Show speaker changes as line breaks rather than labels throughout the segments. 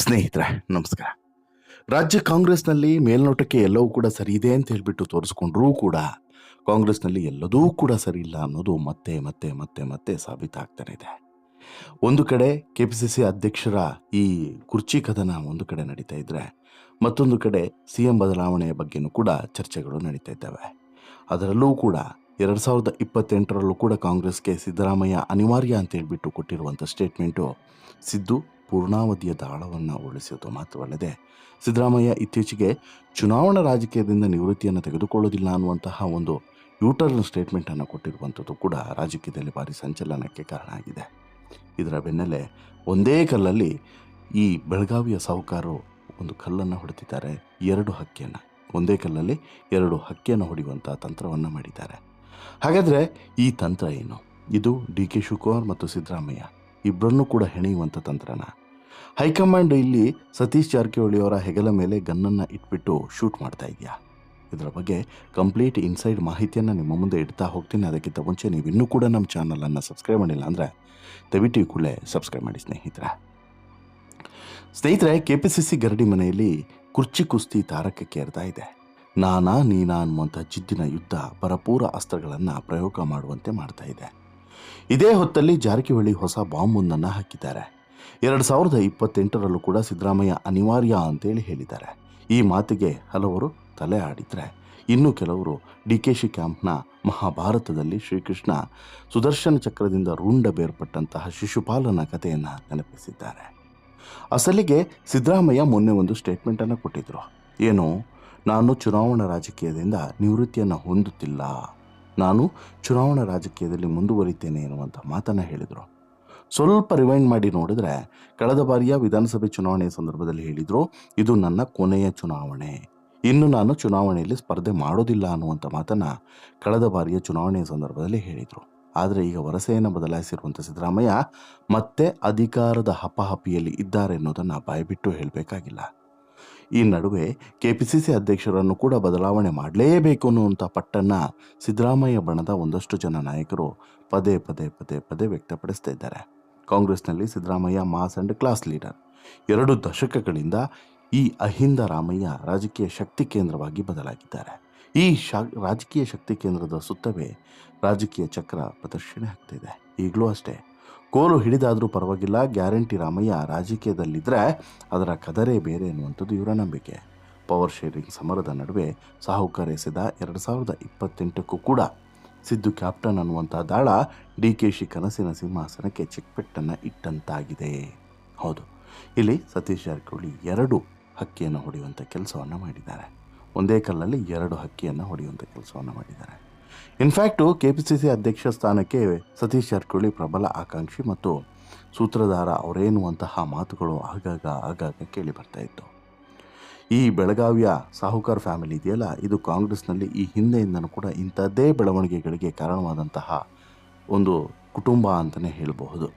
ಸ್ನೇಹಿತರೆ, ನಮಸ್ಕಾರ. ರಾಜ್ಯ ಕಾಂಗ್ರೆಸ್ನಲ್ಲಿ ಮೇಲ್ನೋಟಕ್ಕೆ ಎಲ್ಲವೂ ಕೂಡ ಸರಿ ಇದೆ ಅಂತ ಹೇಳಿಬಿಟ್ಟು ತೋರಿಸ್ಕೊಂಡ್ರೂ ಕೂಡ ಕಾಂಗ್ರೆಸ್ನಲ್ಲಿ ಎಲ್ಲದೂ ಕೂಡ ಸರಿ ಇಲ್ಲ ಅನ್ನೋದು ಮತ್ತೆ ಮತ್ತೆ ಮತ್ತೆ ಮತ್ತೆ ಸಾಬೀತಾಗ್ತಾನೆ ಇದೆ. ಒಂದು ಕಡೆ ಕೆ ಪಿ ಸಿ ಸಿ ಅಧ್ಯಕ್ಷರ ಈ ಕುರ್ಚಿ ಕದನ ಒಂದು ಕಡೆ ನಡೀತಾ ಇದ್ರೆ, ಮತ್ತೊಂದು ಕಡೆ ಸಿ ಎಂ ಬದಲಾವಣೆಯ ಬಗ್ಗೆನೂ ಕೂಡ ಚರ್ಚೆಗಳು ನಡೀತಾ ಇದ್ದಾವೆ. ಅದರಲ್ಲೂ ಕೂಡ ಎರಡು ಸಾವಿರದ ಇಪ್ಪತ್ತೆಂಟರಲ್ಲೂ ಕೂಡ ಕಾಂಗ್ರೆಸ್ಗೆ ಸಿದ್ದರಾಮಯ್ಯ ಅನಿವಾರ್ಯ ಅಂತ ಹೇಳಿಬಿಟ್ಟು ಕೊಟ್ಟಿರುವಂಥ ಸ್ಟೇಟ್ಮೆಂಟು ಸಿದ್ದು ಪೂರ್ಣಾವಧಿಯ ದಾಳವನ್ನು ಉಳಿಸಿತು ಮಾತ್ರವಲ್ಲದೆ ಸಿದ್ದರಾಮಯ್ಯ ಇತ್ತೀಚೆಗೆ ಚುನಾವಣಾ ರಾಜಕೀಯದಿಂದ ನಿವೃತ್ತಿಯನ್ನು ತೆಗೆದುಕೊಳ್ಳೋದಿಲ್ಲ ಅನ್ನುವಂತಹ ಒಂದು ಯೂಟರ್ನ್ ಸ್ಟೇಟ್ಮೆಂಟನ್ನು ಕೊಟ್ಟಿರುವಂಥದ್ದು ಕೂಡ ರಾಜಕೀಯದಲ್ಲಿ ಭಾರಿ ಸಂಚಲನಕ್ಕೆ ಕಾರಣ ಆಗಿದೆ. ಇದರ ಬೆನ್ನಲ್ಲೇ ಒಂದೇ ಕಲ್ಲಲ್ಲಿ ಈ ಬೆಳಗಾವಿಯ ಸಾಹುಕಾರರು ಒಂದು ಕಲ್ಲನ್ನು ಹೊಡೆದಿದ್ದಾರೆ, ಎರಡು ಹಕ್ಕಿಯನ್ನು. ಒಂದೇ ಕಲ್ಲಲ್ಲಿ ಎರಡು ಹಕ್ಕಿಯನ್ನು ಹೊಡೆಯುವಂಥ ತಂತ್ರವನ್ನು ಮಾಡಿದ್ದಾರೆ. ಹಾಗಾದರೆ ಈ ತಂತ್ರ ಏನು? ಇದು ಡಿ ಕೆ ಶಿವಕುಮಾರ್ ಮತ್ತು ಸಿದ್ದರಾಮಯ್ಯ. ಇಬ್ಬರನ್ನೂ ಕೂಡ ಹೆಣೆಯುವಂಥ ತಂತ್ರನ. ಹೈಕಮಾಂಡ್ ಇಲ್ಲಿ ಸತೀಶ್ ಜಾರಕಿಹೊಳಿ ಅವರ ಹೆಗಲ ಮೇಲೆ ಗನ್ನನ್ನು ಇಟ್ಬಿಟ್ಟು ಶೂಟ್ ಮಾಡ್ತಾ ಇದೆಯಾ? ಇದರ ಬಗ್ಗೆ ಕಂಪ್ಲೀಟ್ ಇನ್ಸೈಡ್ ಮಾಹಿತಿಯನ್ನು ನಿಮ್ಮ ಮುಂದೆ ಇಡ್ತಾ ಹೋಗ್ತೀನಿ. ಅದಕ್ಕಿಂತ ಮುಂಚೆ ನೀವು ಇನ್ನೂ ಕೂಡ ನಮ್ಮ ಚಾನಲನ್ನು ಸಬ್ಸ್ಕ್ರೈಬ್ ಮಾಡಿಲ್ಲ ಅಂದರೆ ದಯವಿಟ್ಟು ಕೂಡಲೇ ಸಬ್ಸ್ಕ್ರೈಬ್ ಮಾಡಿ ಸ್ನೇಹಿತರ. ಸ್ನೇಹಿತರೆ ಕೆ ಪಿ ಸಿ ಸಿ ಗರಡಿ ಮನೆಯಲ್ಲಿ ಕುರ್ಚಿ ಕುಸ್ತಿ ತಾರಕಕ್ಕೆ ಕೇರ್ತಾ ಇದೆ. ನಾನಾ ನೀನಾ ಅನ್ನುವಂಥ ಜಿದ್ದಿನ ಯುದ್ಧ, ಭರಪೂರ ಅಸ್ತ್ರಗಳನ್ನು ಪ್ರಯೋಗ ಮಾಡುವಂತೆ ಮಾಡ್ತಾ ಇದೆ. ಇದೇ ಹೊತ್ತಲ್ಲಿ ಜಾರಕಿಹೊಳಿ ಹೊಸ ಬಾಂಬ್ ಒಂದನ್ನು ಹಾಕಿದ್ದಾರೆ. ಎರಡು ಸಾವಿರದ ಇಪ್ಪತ್ತೆಂಟರಲ್ಲೂ ಕೂಡ ಸಿದ್ದರಾಮಯ್ಯ ಅನಿವಾರ್ಯ ಅಂತೇಳಿ ಹೇಳಿದ್ದಾರೆ. ಈ ಮಾತಿಗೆ ಹಲವರು ತಲೆ ಆಡಿದರೆ. ಇನ್ನು ಕೆಲವರು ಡಿ ಕೆ ಶಿ ಕ್ಯಾಂಪ್ನ ಮಹಾಭಾರತದಲ್ಲಿ ಶ್ರೀಕೃಷ್ಣ ಸುದರ್ಶನ ಚಕ್ರದಿಂದ ರುಂಡ ಬೇರ್ಪಟ್ಟಂತಹ ಶಿಶುಪಾಲನ ಕಥೆಯನ್ನು ನೆನಪಿಸಿದ್ದಾರೆ. ಅಸಲಿಗೆ ಸಿದ್ದರಾಮಯ್ಯ ಮೊನ್ನೆ ಒಂದು ಸ್ಟೇಟ್ಮೆಂಟನ್ನು ಕೊಟ್ಟಿದ್ದರು ಏನು, ನಾನು ಚುನಾವಣಾ ರಾಜಕೀಯದಿಂದ ನಿವೃತ್ತಿಯನ್ನು ಹೊಂದುತ್ತಿಲ್ಲ. ನಾನು ಚುನಾವಣಾ ರಾಜಕೀಯದಲ್ಲಿ ಮುಂದುವರಿತೇನೆ ಎನ್ನುವಂಥ ಮಾತನ್ನು ಹೇಳಿದರು. ಸ್ವಲ್ಪ ರಿವೈಂಡ್ ಮಾಡಿ ನೋಡಿದ್ರೆ ಕಳೆದ ಬಾರಿಯ ವಿಧಾನಸಭೆ ಚುನಾವಣೆಯ ಸಂದರ್ಭದಲ್ಲಿ ಹೇಳಿದರು, ಇದು ನನ್ನ ಕೊನೆಯ ಚುನಾವಣೆ. ಇನ್ನು ನಾನು ಚುನಾವಣೆಯಲ್ಲಿ ಸ್ಪರ್ಧೆ ಮಾಡೋದಿಲ್ಲ ಅನ್ನುವಂಥ ಮಾತನ್ನು ಕಳೆದ ಬಾರಿಯ ಚುನಾವಣೆಯ ಸಂದರ್ಭದಲ್ಲಿ ಹೇಳಿದರು. ಆದರೆ ಈಗ ವರಸೆಯನ್ನು ಬದಲಾಯಿಸಿರುವಂಥ ಸಿದ್ದರಾಮಯ್ಯ ಮತ್ತೆ ಅಧಿಕಾರದ ಹಪಹಪಿಯಲ್ಲಿ ಇದ್ದಾರೆ ಅನ್ನೋದನ್ನು ಬಾಯ್ಬಿಟ್ಟು ಹೇಳಬೇಕಾಗಿಲ್ಲ. ಈ ನಡುವೆ ಕೆ ಪಿ ಸಿ ಸಿ ಅಧ್ಯಕ್ಷರನ್ನು ಕೂಡ ಬದಲಾವಣೆ ಮಾಡಲೇಬೇಕು ಅನ್ನುವಂಥ ಪಟ್ಟನ್ನು ಸಿದ್ದರಾಮಯ್ಯ ಬಣದ ಒಂದಷ್ಟು ಜನ ನಾಯಕರು ಪದೇ ಪದೇ ಪದೇ ಪದೇ ವ್ಯಕ್ತಪಡಿಸ್ತಾ ಇದ್ದಾರೆ. ಕಾಂಗ್ರೆಸ್ನಲ್ಲಿ Siddaramaiah mass and class leader. ಎರಡು ದಶಕಗಳಿಂದ ಈ ಅಹಿಂದ ರಾಮಯ್ಯ ರಾಜಕೀಯ ಶಕ್ತಿ ಕೇಂದ್ರವಾಗಿ ಬದಲಾಗಿದ್ದಾರೆ. ಈ ಶಾ, ರಾಜಕೀಯ ಶಕ್ತಿ ಕೇಂದ್ರದ ಸುತ್ತವೇ ರಾಜಕೀಯ ಚಕ್ರ ಪ್ರದರ್ಶನ ಆಗ್ತಿದೆ. ಈಗಲೂ ಅಷ್ಟೇ. ಕೋಲು ಹಿಡಿದಾದರೂ ಪರವಾಗಿಲ್ಲ, ಗ್ಯಾರಂಟಿ ರಾಮಯ್ಯ ರಾಜಕೀಯದಲ್ಲಿದ್ದರೆ ಅದರ ಕದರೇ ಬೇರೆ ಎನ್ನುವಂಥದ್ದು ಇವರ ನಂಬಿಕೆ. ಪವರ್ ಶೇರಿಂಗ್ ಸಮರದ ನಡುವೆ ಸಾಹುಕಾರ ಎಸೆದ ಎರಡು ಸಾವಿರದ ಇಪ್ಪತ್ತೆಂಟಕ್ಕೂ ಕೂಡ ಸಿದ್ದು ಕ್ಯಾಪ್ಟನ್ ಅನ್ನುವಂಥ ದಾಳ ಡಿ ಕೆ ಶಿ ಕನಸಿನ ಸಿಂಹಾಸನಕ್ಕೆ ಚೆಕ್ಪೆಟ್ಟನ್ನು ಇಟ್ಟಂತಾಗಿದೆ. ಹೌದು, ಇಲ್ಲಿ ಸತೀಶ್ ಜಾರಕಿಹೊಳಿ ಎರಡು ಹಕ್ಕಿಯನ್ನು ಹೊಡೆಯುವಂಥ ಕೆಲಸವನ್ನು ಮಾಡಿದ್ದಾರೆ. ಒಂದೇ ಕಲ್ಲಲ್ಲಿ ಎರಡು ಹಕ್ಕಿಯನ್ನು ಹೊಡೆಯುವಂಥ ಕೆಲಸವನ್ನು ಮಾಡಿದ್ದಾರೆ. In fact K P C C ಅಧ್ಯಕ್ಷ ಸ್ಥಾನಕ್ಕೆ ಸತೀಶ್ ಜಾರಕಿಹೊಳಿ ಪ್ರಬಲ ಆಕಾಂಕ್ಷಿ ಮತ್ತು ಸೂತ್ರಧಾರ ಅವರೇನುವಂತಹ ಮಾತುಗಳು ಆಗಾಗ ಆಗಾಗ ಕೇಳಿ ಬರ್ತಾ ಇತ್ತು. ಈ ಬೆಳಗಾವಿಯ ಸಾಹುಕಾರ್ ಫ್ಯಾಮಿಲಿ ಇದೆಯಲ್ಲ, ಇದು ಕಾಂಗ್ರೆಸ್ನಲ್ಲಿ ಈ ಹಿಂದೆಯಿಂದನೂ ಕೂಡ ಇಂಥದ್ದೇ ಬೆಳವಣಿಗೆಗಳಿಗೆ ಕಾರಣವಾದಂತಹ ಒಂದು ಕುಟುಂಬ ಅಂತಲೇ ಹೇಳಬಹುದು.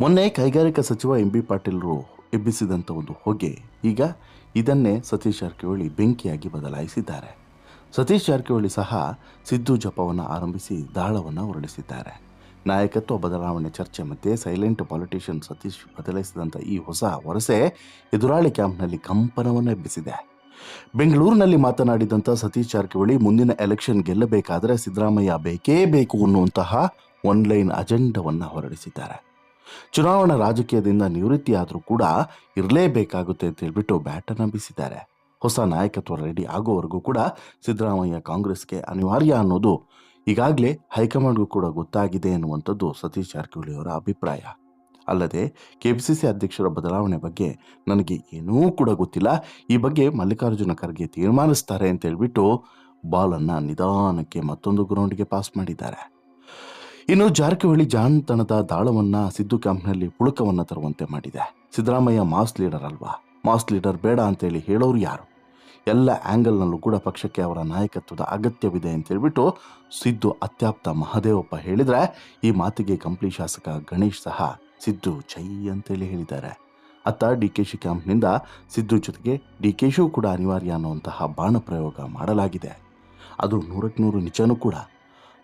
ಮೊನ್ನೆ ಕೈಗಾರಿಕಾ ಸಚಿವ ಎಂ ಬಿ ಪಾಟೀಲರು ಎಬ್ಬಿಸಿದಂಥ ಒಂದು ಹೊಗೆ ಈಗ ಇದನ್ನೇ ಸತೀಶ್ ಜಾರಕಿಹೊಳಿ ಬೆಂಕಿಯಾಗಿ ಬದಲಾಯಿಸಿದ್ದಾರೆ. ಸತೀಶ್ ಜಾರಕಿಹೊಳಿ ಸಹ ಸಿದ್ದು ಜಪವನ್ನು ಆರಂಭಿಸಿ ದಾಳವನ್ನು ಹೊರಡಿಸಿದ್ದಾರೆ. ನಾಯಕತ್ವ ಬದಲಾವಣೆ ಚರ್ಚೆ ಮತ್ತೆ ಸೈಲೆಂಟ್ ಪಾಲಿಟಿಷಿಯನ್ ಸತೀಶ್ ಬದಲಾಯಿಸಿದಂಥ ಈ ಹೊಸ ವರಸೆ ಎದುರಾಳಿ ಕ್ಯಾಂಪ್ನಲ್ಲಿ ಕಂಪನವನ್ನು ಎಬ್ಬಿಸಿದೆ ಬೆಂಗಳೂರಿನಲ್ಲಿ ಮಾತನಾಡಿದಂಥ ಸತೀಶ್ ಜಾರಕಿಹೊಳಿ, ಮುಂದಿನ ಎಲೆಕ್ಷನ್ ಗೆಲ್ಲಬೇಕಾದರೆ ಸಿದ್ದರಾಮಯ್ಯ ಬೇಕೇ ಬೇಕು ಅನ್ನುವಂತಹ ಒನ್ಲೈನ್ ಅಜೆಂಡವನ್ನು ಹೊರಡಿಸಿದ್ದಾರೆ. ಚುನಾವಣಾ ರಾಜಕೀಯದಿಂದ ನಿವೃತ್ತಿಯಾದರೂ ಕೂಡ ಇರಲೇಬೇಕಾಗುತ್ತೆ ಅಂತ ಹೇಳ್ಬಿಟ್ಟು ಬ್ಯಾಟನ್ನು ಬೀಸಿದ್ದಾರೆ. ಹೊಸ ನಾಯಕತ್ವ ರೆಡಿ ಆಗೋವರೆಗೂ ಕೂಡ ಸಿದ್ದರಾಮಯ್ಯ ಕಾಂಗ್ರೆಸ್ಗೆ ಅನಿವಾರ್ಯ ಅನ್ನೋದು ಈಗಾಗಲೇ ಹೈಕಮಾಂಡ್ಗೂ ಕೂಡ ಗೊತ್ತಾಗಿದೆ ಎನ್ನುವಂಥದ್ದು ಸತೀಶ್ ಜಾರಕಿಹೊಳಿ ಅವರ ಅಭಿಪ್ರಾಯ. ಅಲ್ಲದೆ ಕೆ ಪಿ ಸಿ ಸಿ ಅಧ್ಯಕ್ಷರ ಬದಲಾವಣೆ ಬಗ್ಗೆ ನನಗೆ ಏನೂ ಕೂಡ ಗೊತ್ತಿಲ್ಲ. ಈ ಬಗ್ಗೆ ಮಲ್ಲಿಕಾರ್ಜುನ ಖರ್ಗೆ ತೀರ್ಮಾನಿಸ್ತಾರೆ ಅಂತ ಹೇಳ್ಬಿಟ್ಟು ಬಾಲನ್ನು ನಿಧಾನಕ್ಕೆ ಮತ್ತೊಂದು ಗ್ರೌಂಡ್ಗೆ ಪಾಸ್ ಮಾಡಿದ್ದಾರೆ. ಇನ್ನು ಜಾರಕಿಹೊಳಿ ಜಾಣತನದ ದಾಳವನ್ನು ಸಿದ್ದು ಕ್ಯಾಂಪ್ನಲ್ಲಿ ಪುಳುಕವನ್ನು ತರುವಂತೆ ಮಾಡಿದೆ. ಸಿದ್ದರಾಮಯ್ಯ ಮಾಸ್ ಲೀಡರ್ ಅಲ್ವಾ? ಮಾಸ್ ಲೀಡರ್ ಬೇಡ ಅಂತೇಳಿ ಹೇಳೋರು ಯಾರು? ಎಲ್ಲ ಆ್ಯಂಗಲ್ನಲ್ಲೂ ಕೂಡ ಪಕ್ಷಕ್ಕೆ ಅವರ ನಾಯಕತ್ವದ ಅಗತ್ಯವಿದೆ ಅಂತ ಹೇಳ್ಬಿಟ್ಟು ಸಿದ್ದು ಅತ್ಯಾಪ್ತ ಮಹದೇವಪ್ಪ ಹೇಳಿದರೆ ಈ ಮಾತಿಗೆ ಕಂಪ್ಲಿ ಶಾಸಕ ಗಣೇಶ್ ಸಹ ಸಿದ್ದು ಚೈ ಅಂತೇಳಿ ಹೇಳಿದ್ದಾರೆ. ಅತ್ತ ಡಿ ಕೆ ಶಿ ಕ್ಯಾಂಪ್ನಿಂದ ಸಿದ್ದು ಜೊತೆಗೆ ಡಿ ಕೆ ಶಿವು ಕೂಡ ಅನಿವಾರ್ಯ ಅನ್ನುವಂತಹ ಬಾಣ ಪ್ರಯೋಗ ಮಾಡಲಾಗಿದೆ. ಅದು ನೂರಕ್ಕೆ ನೂರು ನಿಜನೂ ಕೂಡ.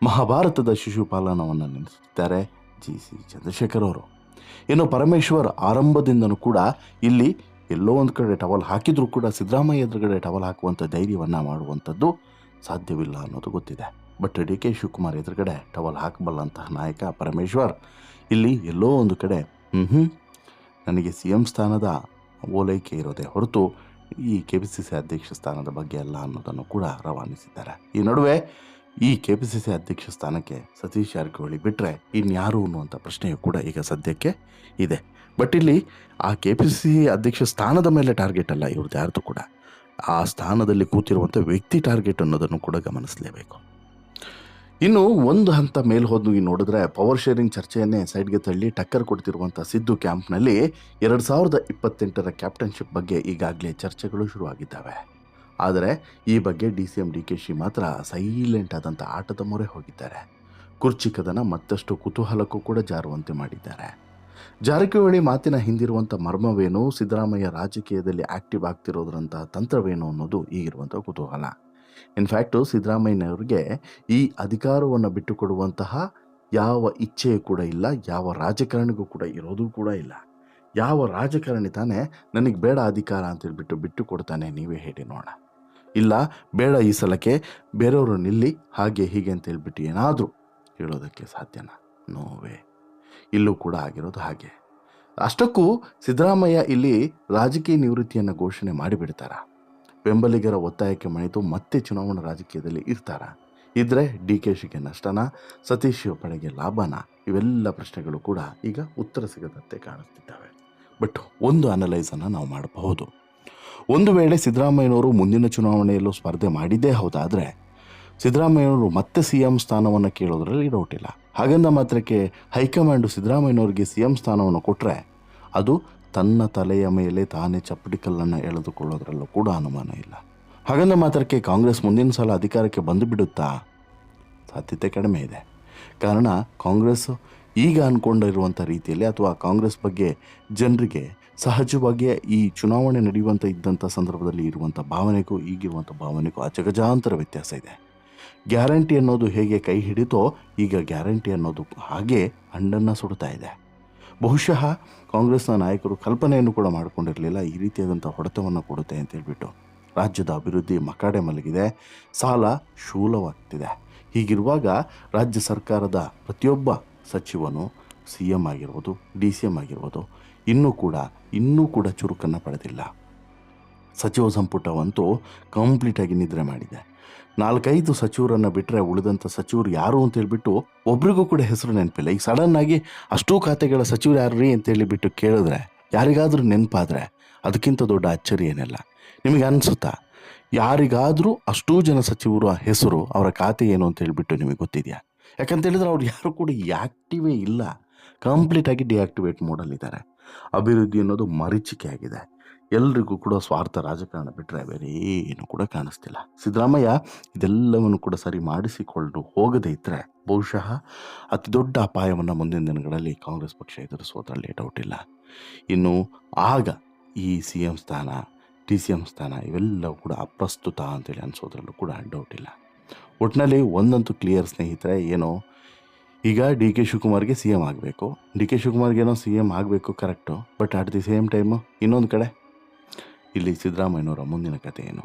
ಮಹಾಭಾರತದ ಶಿಶುಪಾಲನವನ್ನು ನೆನೆಸುತ್ತಿದ್ದಾರೆ ಜಿ ಸಿ ಚಂದ್ರಶೇಖರ್ ಅವರು. ಇನ್ನು ಪರಮೇಶ್ವರ್ ಆರಂಭದಿಂದನೂ ಕೂಡ ಇಲ್ಲಿ ಎಲ್ಲೋ ಒಂದು ಕಡೆ ಟವಲ್ ಹಾಕಿದರೂ ಕೂಡ ಸಿದ್ದರಾಮಯ್ಯ ಎದುರುಗಡೆ ಟವಲ್ ಹಾಕುವಂಥ ಧೈರ್ಯವನ್ನು ಮಾಡುವಂಥದ್ದು ಸಾಧ್ಯವಿಲ್ಲ ಅನ್ನೋದು ಗೊತ್ತಿದೆ. ಬಟ್ ಡಿ ಕೆ ಶಿವಕುಮಾರ್ ಎದುರುಗಡೆ ಟವಲ್ ಹಾಕಬಲ್ಲಂತಹ ನಾಯಕ ಪರಮೇಶ್ವರ್ ಇಲ್ಲಿ ಎಲ್ಲೋ ಒಂದು ಕಡೆ ಹ್ಞೂ ನನಗೆ ಸಿ ಎಂ ಸ್ಥಾನದ ಓಲೈಕೆ ಇರೋದೇ ಹೊರತು ಈ ಕೆ ಪಿ ಸಿ ಸಿ ಅಧ್ಯಕ್ಷ ಸ್ಥಾನದ ಬಗ್ಗೆ ಅಲ್ಲ ಅನ್ನೋದನ್ನು ಕೂಡ ರವಾನಿಸಿದ್ದಾರೆ. ಈ ನಡುವೆ ಈ ಕೆ ಪಿ ಸಿ ಸಿ ಅಧ್ಯಕ್ಷ ಸ್ಥಾನಕ್ಕೆ ಸತೀಶ್ ಜಾರಕಿಹೊಳಿ ಬಿಟ್ಟರೆ ಇನ್ಯಾರು ಅನ್ನುವಂಥ ಪ್ರಶ್ನೆಯು ಕೂಡ ಈಗ ಸದ್ಯಕ್ಕೆ ಇದೆ. ಬಟ್ ಇಲ್ಲಿ ಆ ಕೆ ಪಿ ಸಿ ಅಧ್ಯಕ್ಷ ಸ್ಥಾನದ ಮೇಲೆ ಟಾರ್ಗೆಟ್ ಅಲ್ಲ ಇವ್ರದ್ದು ಯಾರ್ದು ಕೂಡ. ಆ ಸ್ಥಾನದಲ್ಲಿ ಕೂತಿರುವಂಥ ವ್ಯಕ್ತಿ ಟಾರ್ಗೆಟ್ ಅನ್ನೋದನ್ನು ಕೂಡ ಗಮನಿಸಲೇಬೇಕು. ಇನ್ನು ಒಂದು ಹಂತ ಮೇಲೆ ಹೋಗಿ ನೋಡಿದ್ರೆ ಪವರ್ ಶೇರಿಂಗ್ ಚರ್ಚೆಯನ್ನೇ ಸೈಡ್ಗೆ ತಳ್ಳಿ ಟಕ್ಕರ್ ಕೊಡ್ತಿರುವಂಥ ಸಿದ್ದು ಕ್ಯಾಂಪ್ನಲ್ಲಿ ಎರಡು ಸಾವಿರದ ಇಪ್ಪತ್ತೆಂಟರ ಕ್ಯಾಪ್ಟನ್ಶಿಪ್ ಬಗ್ಗೆ ಈಗಾಗಲೇ ಚರ್ಚೆಗಳು ಶುರುವಾಗಿದ್ದಾವೆ. ಆದರೆ ಈ ಬಗ್ಗೆ D C M D K Shi ಮಾತ್ರ ಸೈಲೆಂಟ್ ಆದಂಥ ಆಟದ ಮೊರೆ ಹೋಗಿದ್ದಾರೆ. ಕುರ್ಚಿ ಕದನ ಮತ್ತಷ್ಟು ಕುತೂಹಲಕ್ಕೂ ಕೂಡ ಜಾರುವಂತೆ ಮಾಡಿದ್ದಾರೆ. ಜಾರಕಿಹೊಳಿ ಮಾತಿನ ಹಿಂದಿರುವಂಥ ಮರ್ಮವೇನು? ಸಿದ್ದರಾಮಯ್ಯ ರಾಜಕೀಯದಲ್ಲಿ ಆಕ್ಟಿವ್ ಆಗ್ತಿರೋದ್ರಂಥ ತಂತ್ರವೇನು ಅನ್ನೋದು ಈಗಿರುವಂಥ ಕುತೂಹಲ. ಇನ್ಫ್ಯಾಕ್ಟು ಸಿದ್ದರಾಮಯ್ಯನವ್ರಿಗೆ ಈ ಅಧಿಕಾರವನ್ನು ಬಿಟ್ಟುಕೊಡುವಂತಹ ಯಾವ ಇಚ್ಛೆ ಕೂಡ ಇಲ್ಲ, ಯಾವ ರಾಜಕಾರಣಿಗೂ ಕೂಡ ಇರೋದು ಕೂಡ ಇಲ್ಲ. ಯಾವ ರಾಜಕಾರಣಿ ತಾನೇ ನನಗೆ ಬೇಡ ಅಧಿಕಾರ ಅಂತೇಳ್ಬಿಟ್ಟು ಬಿಟ್ಟು ಕೊಡ್ತಾನೆ ನೀವೇ ಹೇಳಿ ನೋಡೋಣ. ಇಲ್ಲ, ಬೇಡ ಈ ಸಲಕ್ಕೆ, ಬೇರೆಯವರು ನಿಲ್ಲಿ, ಹಾಗೆ ಹೀಗೆ ಅಂತ ಹೇಳ್ಬಿಟ್ಟು ಏನಾದರೂ ಹೇಳೋದಕ್ಕೆ ಸಾಧ್ಯನಾ? ನೋವೇ ಇಲ್ಲೂ ಕೂಡ ಆಗಿರೋದು ಹಾಗೆ. ಅಷ್ಟಕ್ಕೂ ಸಿದ್ದರಾಮಯ್ಯ ಇಲ್ಲಿ ರಾಜಕೀಯ ನಿವೃತ್ತಿಯನ್ನು ಘೋಷಣೆ ಮಾಡಿಬಿಡ್ತಾರ. ಬೆಂಬಲಿಗರ ಒತ್ತಾಯಕ್ಕೆ ಮಣಿತು ಮತ್ತೆ ಚುನಾವಣಾ ರಾಜಕೀಯದಲ್ಲಿ ಇರ್ತಾರ. ಇದ್ರೆ ಡಿ ಕೆ ಶಿಗೆ ನಷ್ಟನ, ಸತೀಶ್ ಪಡೆಗೆ ಲಾಭನ? ಇವೆಲ್ಲ ಪ್ರಶ್ನೆಗಳು ಕೂಡ ಈಗ ಉತ್ತರ ಸಿಗದಂತೆ ಕಾಣುತ್ತಿದ್ದಾವೆ. ಬಟ್ ಒಂದು ಅನಲೈಸನ್ನು ನಾವು ಮಾಡಬಹುದು. ಒಂದು ವೇಳೆ ಸಿದ್ದರಾಮಯ್ಯನವರು ಮುಂದಿನ ಚುನಾವಣೆಯಲ್ಲೂ ಸ್ಪರ್ಧೆ ಮಾಡಿದ್ದೇ ಹೌದಾದರೆ ಸಿದ್ದರಾಮಯ್ಯನವರು ಮತ್ತೆ ಸಿ ಎಂ ಸ್ಥಾನವನ್ನು ಕೇಳೋದ್ರಲ್ಲಿ ಡೌಟ್ ಇಲ್ಲ. ಹಾಗಂದ ಮಾತ್ರಕ್ಕೆ ಹೈಕಮಾಂಡು ಸಿದ್ದರಾಮಯ್ಯನವ್ರಿಗೆ ಸಿ ಎಂ ಸ್ಥಾನವನ್ನು ಕೊಟ್ಟರೆ ಅದು ತನ್ನ ತಲೆಯ ಮೇಲೆ ತಾನೇ ಚಪ್ಪಡಿ ಕಲ್ಲನ್ನು ಎಳೆದುಕೊಳ್ಳೋದ್ರಲ್ಲೂ ಕೂಡ ಅನುಮಾನ ಇಲ್ಲ. ಹಾಗಂದ ಮಾತ್ರಕ್ಕೆ ಕಾಂಗ್ರೆಸ್ ಮುಂದಿನ ಸಲ ಅಧಿಕಾರಕ್ಕೆ ಬಂದು ಬಿಡುತ್ತಾ ಸಾಧ್ಯತೆ ಕಡಿಮೆ ಇದೆ. ಕಾರಣ ಕಾಂಗ್ರೆಸ್ ಈಗ ಅಂದ್ಕೊಂಡಿರುವಂಥ ರೀತಿಯಲ್ಲಿ ಅಥವಾ ಕಾಂಗ್ರೆಸ್ ಬಗ್ಗೆ ಜನರಿಗೆ ಸಹಜವಾಗಿಯೇ ಈ ಚುನಾವಣೆ ನಡೆಯುವಂಥ ಇದ್ದಂಥ ಸಂದರ್ಭದಲ್ಲಿ ಇರುವಂಥ ಭಾವನೆಗೂ ಈಗಿರುವಂಥ ಭಾವನೆಗೂ ಅಜಗಜಾಂತರ ವ್ಯತ್ಯಾಸ ಇದೆ. ಗ್ಯಾರಂಟಿ ಅನ್ನೋದು ಹೇಗೆ ಕೈ ಹಿಡಿತೋ ಈಗ ಗ್ಯಾರಂಟಿ ಅನ್ನೋದು ಹಾಗೆ ಹಣ್ಣನ್ನು ಸುಡ್ತಾ ಇದೆ. ಬಹುಶಃ ಕಾಂಗ್ರೆಸ್ನ ನಾಯಕರು ಕಲ್ಪನೆಯನ್ನು ಕೂಡ ಮಾಡಿಕೊಂಡಿರಲಿಲ್ಲ ಈ ರೀತಿಯಾದಂಥ ಹೊಡೆತವನ್ನು ಕೊಡುತ್ತೆ ಅಂತ ಹೇಳ್ಬಿಟ್ಟು. ರಾಜ್ಯದ ಅಭಿವೃದ್ಧಿ ಮಕಾಡೆ ಮಲಗಿದೆ, ಸಾಲ ಶೂಲವಾಗ್ತಿದೆ. ಹೀಗಿರುವಾಗ ರಾಜ್ಯ ಸರ್ಕಾರದ ಪ್ರತಿಯೊಬ್ಬ ಸಚಿವನು ಸಿ ಎಂ ಆಗಿರ್ಬೋದು, ಡಿ ಸಿ ಎಂ ಆಗಿರ್ಬೋದು, ಇನ್ನೂ ಕೂಡ ಇನ್ನೂ ಕೂಡ ಚುರುಕನ್ನು ಪಡೆದಿಲ್ಲ. ಸಚಿವ ಸಂಪುಟವಂತೂ ಕಂಪ್ಲೀಟಾಗಿ ನಿದ್ರೆ ಮಾಡಿದೆ. ನಾಲ್ಕೈದು ಸಚಿವರನ್ನು ಬಿಟ್ಟರೆ ಉಳಿದಂಥ ಸಚಿವರು ಯಾರು ಅಂತ ಹೇಳ್ಬಿಟ್ಟು ಒಬ್ರಿಗೂ ಕೂಡ ಹೆಸರು ನೆನಪಿಲ್ಲ. ಈಗ ಸಡನ್ನಾಗಿ ಅಷ್ಟೂ ಖಾತೆಗಳ ಸಚಿವರು ಯಾರು ರೀ ಅಂತ ಹೇಳಿಬಿಟ್ಟು ಕೇಳಿದ್ರೆ, ಯಾರಿಗಾದರೂ ನೆನಪಾದರೆ ಅದಕ್ಕಿಂತ ದೊಡ್ಡ ಅಚ್ಚರಿ ಏನಿಲ್ಲ. ನಿಮಗೆ ಅನಿಸುತ್ತಾ? ಯಾರಿಗಾದರೂ ಅಷ್ಟೂ ಜನ ಸಚಿವರ ಹೆಸರು, ಅವರ ಖಾತೆ ಏನು ಅಂತ ಹೇಳಿಬಿಟ್ಟು ನಿಮಗೆ ಗೊತ್ತಿದೆಯಾ? ಯಾಕಂತೇಳಿದ್ರೆ ಅವ್ರು ಯಾರು ಕೂಡ ಆ್ಯಕ್ಟಿವೇ ಇಲ್ಲ. ಕಂಪ್ಲೀಟಾಗಿ ಡಿಆಕ್ಟಿವೇಟ್ ಮೋಡಲ್ಲಿದ್ದಾರೆ ಅಭಿವೃದ್ಧಿ ಅನ್ನೋದು ಮರೀಚಿಕೆ ಆಗಿದೆ ಎಲ್ರಿಗೂ ಕೂಡ ಸ್ವಾರ್ಥ ರಾಜಕಾರಣ ಬಿಟ್ಟರೆ ಬೇರೆ ಏನು ಕೂಡ ಕಾಣಿಸ್ತಿಲ್ಲ. ಸಿದ್ದರಾಮಯ್ಯ ಇದೆಲ್ಲವನ್ನು ಕೂಡ ಸರಿ ಮಾಡಿಸಿಕೊಂಡು ಹೋಗದೇ ಇದ್ದರೆ ಬಹುಶಃ ಅತಿ ದೊಡ್ಡ ಅಪಾಯವನ್ನು ಮುಂದಿನ ದಿನಗಳಲ್ಲಿ ಕಾಂಗ್ರೆಸ್ ಪಕ್ಷ ಎದುರಿಸೋದ್ರಲ್ಲಿ ಡೌಟ್ ಇಲ್ಲ. ಇನ್ನು ಆಗ ಈ ಸಿ ಎಂ ಸ್ಥಾನ ಟಿ ಸಿ ಎಂ ಸ್ಥಾನ ಇವೆಲ್ಲವೂ ಕೂಡ ಅಪ್ರಸ್ತುತ ಅಂತೇಳಿ ಅನಿಸೋದ್ರಲ್ಲೂ ಕೂಡ ಡೌಟ್ ಇಲ್ಲ. ಒಟ್ಟಿನಲ್ಲಿ ಒಂದಂತೂ ಕ್ಲಿಯರ್ ಸ್ನೇಹಿತರೆ, ಏನೋ ಈಗ ಡಿ ಕೆ ಶಿವಕುಮಾರ್ಗೆ ಸಿ ಎಂ ಆಗಬೇಕು. ಡಿ ಕೆ ಶಿವಕುಮಾರ್ಗೇನೋ ಸಿ ಎಂ ಆಗಬೇಕು, correct. But at the same time ಇನ್ನೊಂದು ಕಡೆ. ಇಲ್ಲಿ ಸಿದ್ದರಾಮಯ್ಯನವರ ಮುಂದಿನ ಕತೆ ಏನು?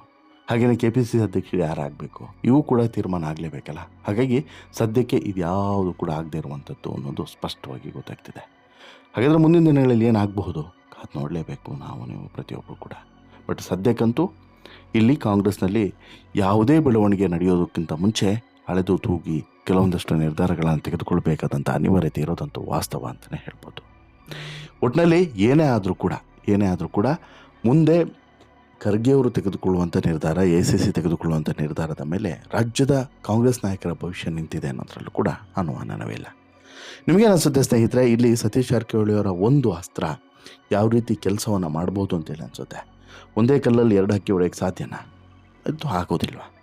ಹಾಗೆಯೇ ಕೆ ಪಿ ಸಿ ಸಿ ಅಧ್ಯಕ್ಷರು ಯಾರಾಗಬೇಕು ಇವು ಕೂಡ ತೀರ್ಮಾನ ಆಗಲೇಬೇಕಲ್ಲ? ಹಾಗಾಗಿ ಸದ್ಯಕ್ಕೆ ಇದ್ಯಾವುದು ಕೂಡ ಆಗದೆ ಇರುವಂಥದ್ದು ಅನ್ನೋದು ಸ್ಪಷ್ಟವಾಗಿ ಗೊತ್ತಾಗ್ತಿದೆ. ಹಾಗಾದರೆ ಮುಂದಿನ ದಿನಗಳಲ್ಲಿ ಏನಾಗಬಹುದು ಅದು ನೋಡಲೇಬೇಕು ನಾವು, ನೀವು ಪ್ರತಿಯೊಬ್ಬರು ಕೂಡ. ಬಟ್ ಸದ್ಯಕ್ಕಂತೂ ಇಲ್ಲಿ ಕಾಂಗ್ರೆಸ್ನಲ್ಲಿ ಯಾವುದೇ ಬೆಳವಣಿಗೆ ನಡೆಯೋದಕ್ಕಿಂತ ಮುಂಚೆ ಅಳೆದು ತೂಗಿ ಕೆಲವೊಂದಷ್ಟು ನಿರ್ಧಾರಗಳನ್ನು ತೆಗೆದುಕೊಳ್ಬೇಕಾದಂಥ ಅನಿವಾರ್ಯತೆ ಇರೋದಂತೂ ವಾಸ್ತವ ಅಂತಲೇ ಹೇಳ್ಬೋದು. ಒಟ್ಟಿನಲ್ಲಿ ಏನೇ ಆದರೂ ಕೂಡ, ಏನೇ ಆದರೂ ಕೂಡ ಮುಂದೆ ಖರ್ಗೆಯವರು ತೆಗೆದುಕೊಳ್ಳುವಂಥ ನಿರ್ಧಾರ, ಎ ಸಿ ಸಿ ತೆಗೆದುಕೊಳ್ಳುವಂಥ ನಿರ್ಧಾರದ ಮೇಲೆ ರಾಜ್ಯದ ಕಾಂಗ್ರೆಸ್ ನಾಯಕರ ಭವಿಷ್ಯ ನಿಂತಿದೆ ಅನ್ನೋದ್ರಲ್ಲೂ ಕೂಡ ಅನುಮಾನವೇ ಇಲ್ಲ. ನಿಮಗೇನು ಅನಿಸುತ್ತೆ ಸ್ನೇಹಿತರೆ, ಇಲ್ಲಿ ಸತೀಶ್ ಜಾರಕಿಹೊಳಿಯವರ ಒಂದು ಅಸ್ತ್ರ ಯಾವ ರೀತಿ ಕೆಲಸವನ್ನು ಮಾಡ್ಬೋದು ಅಂತೇಳಿ ಅನಿಸುತ್ತೆ. ಒಂದೇ ಕಲ್ಲಲ್ಲಿ ಎರಡು ಹಕ್ಕಿ ಹೊಡೆಯೋಕ್ಕೆ ಸಾಧ್ಯನಾ? ಅದು ಆಗೋದಿಲ್ವಾ?